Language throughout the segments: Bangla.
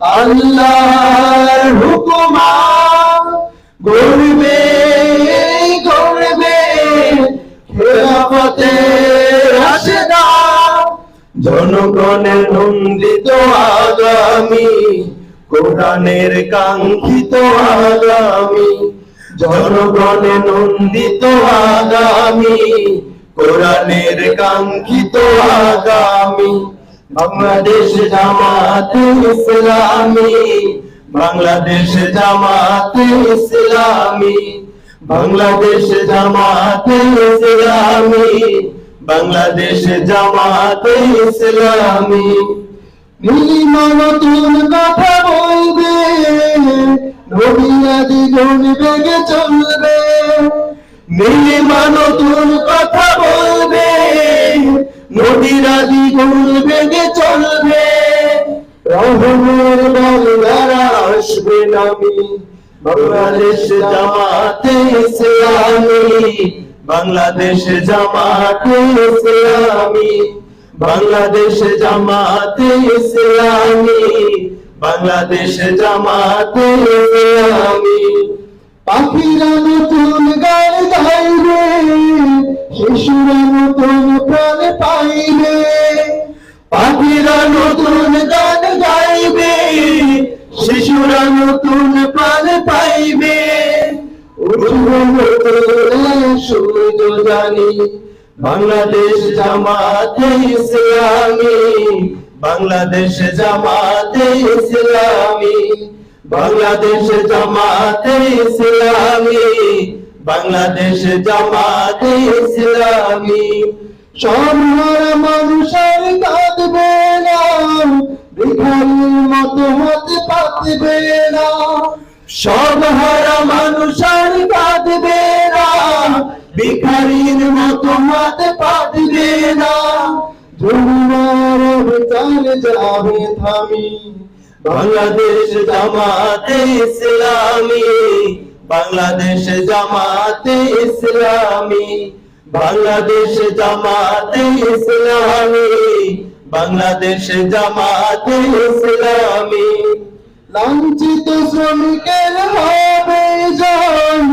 আল্লাহর হুকুমা গড়বে গড়বে। খেলাফতে রাশেদা, জনগণের নন্দিত আগামী, কোরআনের কাঙ্ক্ষিত আগামী, জনগণের নন্দিত আগামী, কোরআনের কাঙ্ক্ষিত আগামী। বাংলাদেশ জামাতে ইসলামী, বাংলাদেশ জামাতে ইসলামী, বাংলাদেশ জামাতে ইসলামী, বাংলাদেশ জামাতে ইসলামী। নীলিমা নতুন কথা বলবে নবীরা দ্বিগুণ বেগে চলবে। নীলিমা নতুন কথা বলবে নদীরা দ্বিগুণ বেগে চলবে। রহমের বাংলারা আসবে নামি। বাংলাদেশ জামাতে বাংলাদেশ জামাতে বাংলাদেশ জামাতে বাংলাদেশ জামাতে পাখিরা নতুন শিশুরা নতুন প্রাণ পাইবে। পাখিরা নতুন গান গাইবে। শিশুরা নতুন প্রাণ পাইবে। সূর্য জানি। বাংলাদেশ জামাতে ইসলামী বাংলাদেশ জামাতে ইসলামী বাংলাদেশ জামাতে ইসলামী বাংলাদেশ জামাতে ইসলামী। সবার মানুষের কাঁদবে না ভিখারির মতো হতে পাতবে না। সব হারা মানুষের কাঁদবে না মতো না। যাবে থামি, বাংলাদেশ জামাতে ইসলামী। বাংলাদেশ জামাতে ইসলামী, বাংলাদেশ জামাতে ইসলামী, বাংলাদেশ জামাতে ইসলামী। লাঞ্ছিত শ্রমিকের হবে জয়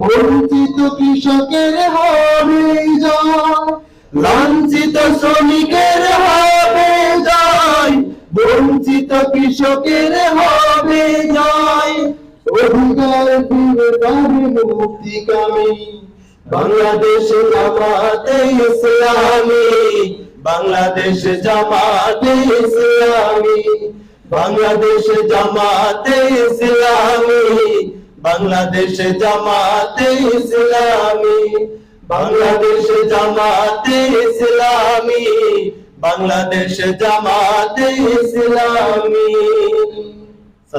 বঞ্চিত কৃষকের হবে জয় লাঞ্ছিত শ্রমিকের হবে জয় বঞ্চিত কৃষকের হবে জয় অধিকার বাংলাদেশ জামাতে ইসলামী, বাংলাদেশ জামাতে ইসলামী, বাংলাদেশ জামাতে ইসলামী, বাংলাদেশ জামাতে ইসলামী, বাংলাদেশ জামাতে ইসলামী, বাংলাদেশ জামাতে ইসলামী।